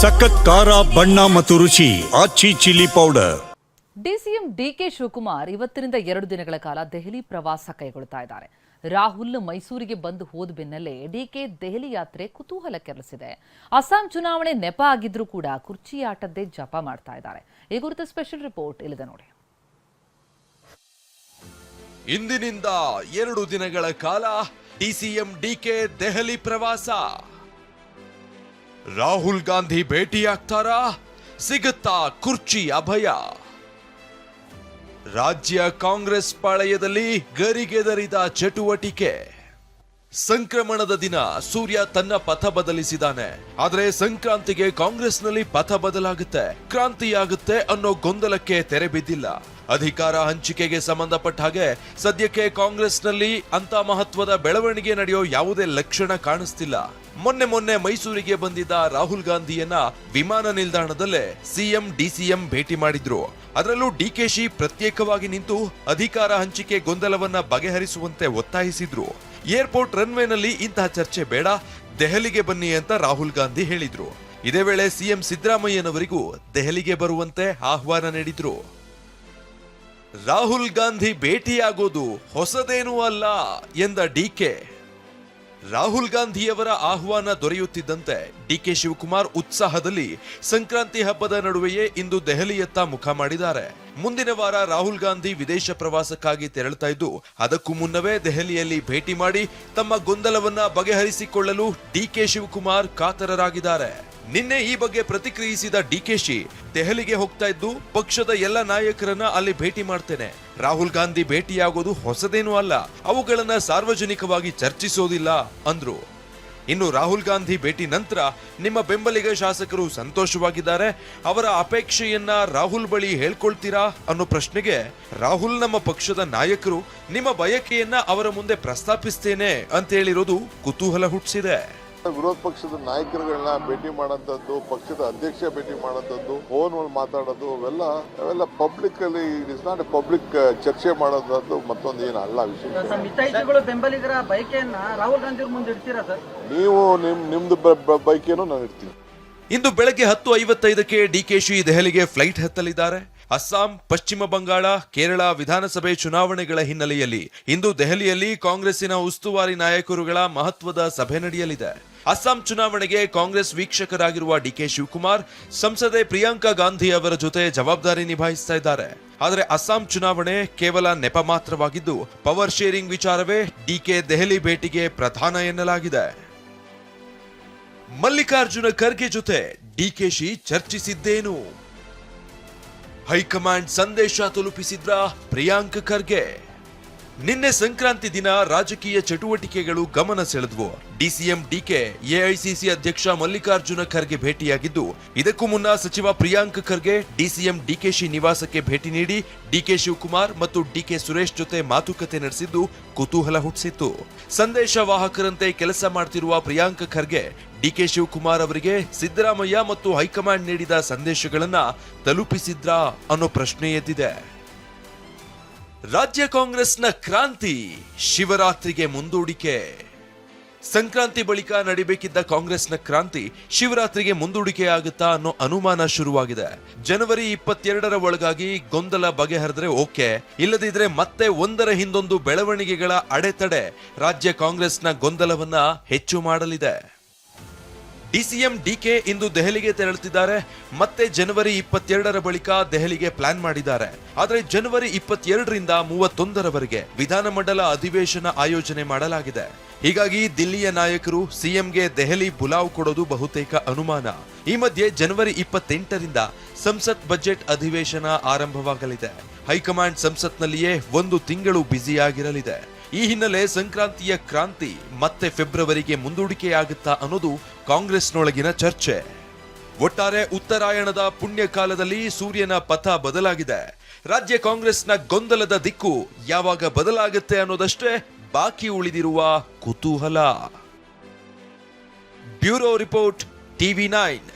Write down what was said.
ಸಖತ್ ಖಾರ ಬಣ್ಣ ಮತ್ತು ರುಚಿ Aachi chilli powder. DCM DK Shivakumar ಇವತ್ತಿನಿಂದ ಎರಡು ದಿನಗಳ ಕಾಲ ದೆಹಲಿ ಪ್ರವಾಸ ಕೈಗೊಳ್ತಾ ಇದ್ದಾರೆ. ರಾಹುಲ್ ಮೈಸೂರಿಗೆ ಬಂದು ಹೋದ ಬೆನ್ನಲ್ಲೇ ಡಿಕೆ ದೆಹಲಿ ಯಾತ್ರೆ ಕುತೂಹಲ ಕೆರಳಿಸಿದೆ ಅಸ್ಸಾಂ ಚುನಾವಣೆ ನೆಪ ಆಗಿದ್ರೂ ಕೂಡ ಕುರ್ಚಿ ಆಟದ್ದೇ ಜಪ ಮಾಡ್ತಾ ಇದ್ದಾರೆ. ಈ ಕುರಿತು ಸ್ಪೆಷಲ್ ರಿಪೋರ್ಟ್ ಇಲ್ಲಿದೆ ನೋಡಿ. ಇಂದಿನಿಂದ ಎರಡು ದಿನಗಳ ಕಾಲ ಡಿಸಿಎಂ ಡಿಕೆ ದೆಹಲಿ ಪ್ರವಾಸ. ರಾಹುಲ್ ಗಾಂಧಿ ಭೇಟಿಯಾಗ್ತಾರಾ? ಸಿಗುತ್ತಾ ಕುರ್ಚಿ ಅಭಯ? ರಾಜ್ಯ ಕಾಂಗ್ರೆಸ್ ಪಾಳಯದಲ್ಲಿ ಗರಿಗೆದರಿದ ಚಟುವಟಿಕೆ. ಸಂಕ್ರಮಣದ ದಿನ, ಸೂರ್ಯ ತನ್ನ ಪಥ ಬದಲಿಸಿದಾನೆ ಆದರೆ ಸಂಕ್ರಾಂತಿಗೆ ಕಾಂಗ್ರೆಸ್ನಲ್ಲಿ ಪಥ ಬದಲಾಗುತ್ತೆ. ಕ್ರಾಂತಿಯಾಗುತ್ತೆ ಅನ್ನೋ ಗೊಂದಲಕ್ಕೆ ತೆರೆ ಬಿದ್ದಿಲ್ಲ. ಅಧಿಕಾರ ಹಂಚಿಕೆಗೆ ಸಂಬಂಧಪಟ್ಟ ಹಾಗೆ ಸದ್ಯಕ್ಕೆ ಕಾಂಗ್ರೆಸ್ನಲ್ಲಿ ಅಂತ ಮಹತ್ವದ ಬೆಳವಣಿಗೆ ನಡೆಯೋ ಯಾವುದೇ ಲಕ್ಷಣ ಕಾಣಿಸ್ತಿಲ್ಲ. ಮೊನ್ನೆ ಮೊನ್ನೆ ಮೈಸೂರಿಗೆ ಬಂದಿದ್ದ ರಾಹುಲ್ ಗಾಂಧಿಯನ್ನ ವಿಮಾನ ನಿಲ್ದಾಣದಲ್ಲೇ ಸಿಎಂ, ಡಿಸಿಎಂ ಭೇಟಿ ಮಾಡಿದ್ರು. ಅದರಲ್ಲೂ ಡಿಕೆಶಿ ಪ್ರತ್ಯೇಕವಾಗಿ ನಿಂತು ಅಧಿಕಾರ ಹಂಚಿಕೆ ಗೊಂದಲವನ್ನ ಬಗೆಹರಿಸುವಂತೆ ಒತ್ತಾಯಿಸಿದ್ರು. ಏರ್ಪೋರ್ಟ್ ರನ್ವೇನಲ್ಲಿ ಇಂತಹ ಚರ್ಚೆ ಬೇಡ, ದೆಹಲಿಗೆ ಬನ್ನಿ ಅಂತ ರಾಹುಲ್ ಗಾಂಧಿ ಹೇಳಿದ್ರು. ಇದೇ ವೇಳೆ ಸಿಎಂ ಸಿದ್ದರಾಮಯ್ಯನವರಿಗೂ ದೆಹಲಿಗೆ ಬರುವಂತೆ ಆಹ್ವಾನ ನೀಡಿದ್ರು. ರಾಹುಲ್ ಗಾಂಧಿ ಭೇಟಿಯಾಗೋದು ಹೊಸದೇನೂ ಅಲ್ಲ ಎಂದ ಡಿಕೆ ರಾಹುಲ್ ಗಾಂಧಿಯವರ ಆಹ್ವಾನ ದೊರೆಯುತ್ತಿದ್ದಂತೆ ಡಿಕೆ ಶಿವಕುಮಾರ್ ಉತ್ಸಾಹದಲ್ಲಿ ಸಂಕ್ರಾಂತಿ ಹಬ್ಬದ ನಡುವೆಯೇ ಇಂದು ದೆಹಲಿಯತ್ತ ಮುಖ ಮಾಡಿದ್ದಾರೆ. ಮುಂದಿನ ವಾರ ರಾಹುಲ್ ಗಾಂಧಿ ವಿದೇಶ ಪ್ರವಾಸಕ್ಕಾಗಿ ತೆರಳುತ್ತಾ ಇದ್ದು, ಅದಕ್ಕೂ ಮುನ್ನವೇ ದೆಹಲಿಯಲ್ಲಿ ಭೇಟಿ ಮಾಡಿ ತಮ್ಮ ಗೊಂದಲವನ್ನ ಬಗೆಹರಿಸಿಕೊಳ್ಳಲು ಡಿಕೆ ಶಿವಕುಮಾರ್ ಕಾತರರಾಗಿದ್ದಾರೆ. ನಿನ್ನೆ ಈ ಬಗ್ಗೆ ಪ್ರತಿಕ್ರಿಯಿಸಿದ ಡಿಕೆಶಿ ದೆಹಲಿಗೆ ಹೋಗ್ತಾ ಇದ್ದು ಪಕ್ಷದ ಎಲ್ಲ ನಾಯಕರನ್ನ ಅಲ್ಲಿ ಭೇಟಿ ಮಾಡ್ತೇನೆ. ರಾಹುಲ್ ಗಾಂಧಿ ಭೇಟಿಯಾಗೋದು ಹೊಸದೇನೂ ಅಲ್ಲ, ಅವುಗಳನ್ನ ಸಾರ್ವಜನಿಕವಾಗಿ ಚರ್ಚಿಸೋದಿಲ್ಲ, ಅಂದ್ರು. ಇನ್ನು ರಾಹುಲ್ ಗಾಂಧಿ ಭೇಟಿ ನಂತರ ನಿಮ್ಮ ಬೆಂಬಲಿಗ ಶಾಸಕರು ಸಂತೋಷವಾಗಿದ್ದಾರೆ, ಅವರ ಅಪೇಕ್ಷೆಯನ್ನ ರಾಹುಲ್ ಬಳಿ ಹೇಳ್ಕೊಳ್ತೀರಾ ಅನ್ನೋ ಪ್ರಶ್ನೆಗೆ ರಾಹುಲ್ ನಮ್ಮ ಪಕ್ಷದ ನಾಯಕರು ನಿಮ್ಮ ಬಯಕೆಯನ್ನ ಅವರ ಮುಂದೆ ಪ್ರಸ್ತಾಪಿಸ್ತೇನೆ ಅಂತ ಹೇಳಿರೋದು ಕುತೂಹಲ ಹುಟ್ಟಿಸಿದೆ ವಿರೋಧ ಪಕ್ಷದ ನಾಯಕರುಗಳನ್ನ ಭೇಟಿ ಮಾಡೋಂಥದ್ದು ಪಕ್ಷದ ಅಧ್ಯಕ್ಷ ಭೇಟಿ ಮಾಡೋಂಥದ್ದು ಫೋನ್ ಒಳಗೆ ಮಾತಾಡೋದು ಅವೆಲ್ಲ ಅವೆಲ್ಲ ಪಬ್ಲಿಕ್ ಅಲ್ಲಿ ಇಟ್ ಇಸ್ ನಾಟ್ ಪಬ್ಲಿಕ್ ಚರ್ಚೆ ಮಾಡೋದ್ರದ್ದು ಮತ್ತೊಂದು ಏನು ಅಲ್ಲ ವಿಷಯ. ಬೆಂಬಲಿಗರ ಬೈಕೆಯನ್ನ ರಾಹುಲ್ ಗಾಂಧಿ ಮುಂದೆ ಇಡ್ತೀರಾ ಸರ್? ನೀವು ನಿಮ್ ನಿಮ್ದು ಬ- ಬ- ಬೈಕೇನೋ ನಾನು ಇಡ್ತೀನಿ ಇಂದು ಬೆಳಗ್ಗೆ ಹತ್ತು ಐವತ್ತೈದಕ್ಕೆ ಡಿಕೆಶಿ ದೆಹಲಿಗೆ ಫ್ಲೈಟ್ ಹತ್ತಲಿದ್ದಾರೆ. ಅಸ್ಸಾಂ, ಪಶ್ಚಿಮ ಬಂಗಾಳ, ಕೇರಳ ವಿಧಾನಸಭೆ ಚುನಾವಣೆಗಳ ಹಿನ್ನೆಲೆಯಲ್ಲಿ ಇಂದು ದೆಹಲಿಯಲ್ಲಿ ಕಾಂಗ್ರೆಸ್ಸಿನ ಉಸ್ತುವಾರಿ ನಾಯಕರುಗಳ ಮಹತ್ವದ ಸಭೆ ನಡೆಯಲಿದೆ. ಅಸ್ಸಾಂ ಚುನಾವಣೆಗೆ ಕಾಂಗ್ರೆಸ್ ವೀಕ್ಷಕರಾಗಿರುವ ಡಿಕೆ ಶಿವಕುಮಾರ್, ಸಂಸದೆ ಪ್ರಿಯಾಂಕಾ ಗಾಂಧಿ ಅವರ ಜೊತೆ ಜವಾಬ್ದಾರಿ ನಿಭಾಯಿಸ್ತಾ ಇದ್ದಾರೆ. ಆದರೆ ಅಸ್ಸಾಂ ಚುನಾವಣೆ ಕೇವಲ ನೆಪ ಮಾತ್ರವಾಗಿದ್ದು, ಪವರ್ ಶೇರಿಂಗ್ ವಿಚಾರವೇ ಡಿಕೆ ದೆಹಲಿ ಭೇಟಿಗೆ ಪ್ರಧಾನ ಎನ್ನಲಾಗಿದೆ. ಮಲ್ಲಿಕಾರ್ಜುನ ಖರ್ಗೆ ಜೊತೆ ಡಿಕೆಶಿ ಚರ್ಚಿಸಿದ್ದೇನು? ಹೈಕಮಾಂಡ್ ಸಂದೇಶ ತಲುಪಿಸಿದ್ರ ಪ್ರಿಯಾಂಕ್ ಖರ್ಗೆ? ನಿನ್ನೆ ಸಂಕ್ರಾಂತಿ ದಿನ ರಾಜಕೀಯ ಚಟುವಟಿಕೆಗಳು ಗಮನ ಸೆಳೆದ್ವು. ಡಿಸಿಎಂ ಡಿಕೆ ಎಐಸಿಸಿ ಅಧ್ಯಕ್ಷ ಮಲ್ಲಿಕಾರ್ಜುನ ಖರ್ಗೆ ಭೇಟಿಯಾಗಿದ್ದು, ಇದಕ್ಕೂ ಮುನ್ನ ಸಚಿವ ಪ್ರಿಯಾಂಕ್ ಖರ್ಗೆ, ಡಿಸಿಎಂ ಡಿಕೆಶಿ ನಿವಾಸಕ್ಕೆ ಭೇಟಿ ನೀಡಿ ಡಿಕೆ ಶಿವಕುಮಾರ್ ಮತ್ತು ಡಿಕೆ ಸುರೇಶ್ ಜೊತೆ ಮಾತುಕತೆ ನಡೆಸಿದ್ದು ಕುತೂಹಲ ಹುಟ್ಟಿಸಿತ್ತು. ಸಂದೇಶ ವಾಹಕರಂತೆ ಕೆಲಸ ಮಾಡ್ತಿರುವ ಪ್ರಿಯಾಂಕ್ ಖರ್ಗೆ, ಡಿಕೆ ಶಿವಕುಮಾರ್ ಅವರಿಗೆ ಸಿದ್ದರಾಮಯ್ಯ ಮತ್ತು ಹೈಕಮಾಂಡ್ ನೀಡಿದ ಸಂದೇಶಗಳನ್ನ ತಲುಪಿಸಿದ್ರಾ ಅನ್ನೋ ಪ್ರಶ್ನೆ ಎದ್ದಿದೆ. ರಾಜ್ಯ ಕಾಂಗ್ರೆಸ್ನ ಕ್ರಾಂತಿ ಶಿವರಾತ್ರಿಗೆ ಮುಂದೂಡಿಕೆ. ಸಂಕ್ರಾಂತಿ ಬಳಿಕ ನಡಿಬೇಕಿದ್ದ ಕಾಂಗ್ರೆಸ್ನ ಕ್ರಾಂತಿ ಶಿವರಾತ್ರಿಗೆ ಮುಂದೂಡಿಕೆ ಆಗುತ್ತಾ ಅನ್ನೋ ಅನುಮಾನ ಶುರುವಾಗಿದೆ. ಜನವರಿ ಇಪ್ಪತ್ತೆರಡರ ಒಳಗಾಗಿ ಗೊಂದಲ ಬಗೆಹರಿದ್ರೆ ಓಕೆ, ಇಲ್ಲದಿದ್ರೆ ಮತ್ತೆ ಒಂದರ ಹಿಂದೊಂದು ಬೆಳವಣಿಗೆಗಳ ಅಡೆತಡೆ ರಾಜ್ಯ ಕಾಂಗ್ರೆಸ್ನ ಗೊಂದಲವನ್ನ ಹೆಚ್ಚು ಮಾಡಲಿದೆ. ಡಿಸಿಎಂ ಡಿಕೆ ಇಂದು ದೆಹಲಿಗೆ ತೆರಳುತ್ತಿದ್ದಾರೆ. ಮತ್ತೆ ಜನವರಿ ಇಪ್ಪತ್ತೆರಡರ ಬಳಿಕ ದೆಹಲಿಗೆ ಪ್ಲಾನ್ ಮಾಡಿದ್ದಾರೆ. ಆದರೆ ಜನವರಿ ಇಪ್ಪತ್ತೆರಡರಿಂದ ಮೂವತ್ತೊಂದರವರೆಗೆ ವಿಧಾನಮಂಡಲ ಅಧಿವೇಶನ ಆಯೋಜನೆ ಮಾಡಲಾಗಿದೆ. ಹೀಗಾಗಿ ದಿಲ್ಲಿಯ ನಾಯಕರು ಸಿಎಂಗೆ ದೆಹಲಿ ಬುಲಾವ್ ಕೊಡೋದು ಬಹುತೇಕ ಅನುಮಾನ. ಈ ಮಧ್ಯೆ ಜನವರಿ ಇಪ್ಪತ್ತೆಂಟರಿಂದ ಸಂಸತ್ ಬಜೆಟ್ ಅಧಿವೇಶನ ಆರಂಭವಾಗಲಿದೆ. ಹೈಕಮಾಂಡ್ ಸಂಸತ್ನಲ್ಲಿಯೇ ಒಂದು ತಿಂಗಳು ಬ್ಯುಸಿಯಾಗಿರಲಿದೆ. ಈ ಹಿನ್ನೆಲೆ ಸಂಕ್ರಾಂತಿಯ ಕ್ರಾಂತಿ ಮತ್ತೆ ಫೆಬ್ರವರಿಗೆ ಮುಂದೂಡಿಕೆಯಾಗುತ್ತಾ ಅನ್ನೋದು ಕಾಂಗ್ರೆಸ್ನೊಳಗಿನ ಚರ್ಚೆ. ಒಟ್ಟಾರೆ ಉತ್ತರಾಯಣದ ಪುಣ್ಯ ಕಾಲದಲ್ಲಿ ಸೂರ್ಯನ ಪಥ ಬದಲಾಗಿದೆ. ರಾಜ್ಯ ಕಾಂಗ್ರೆಸ್ನ ಗೊಂದಲದ ದಿಕ್ಕು ಯಾವಾಗ ಬದಲಾಗುತ್ತೆ ಅನ್ನೋದಷ್ಟೇ ಬಾಕಿ ಉಳಿದಿರುವ ಕುತೂಹಲ. Bureau report, TV nine.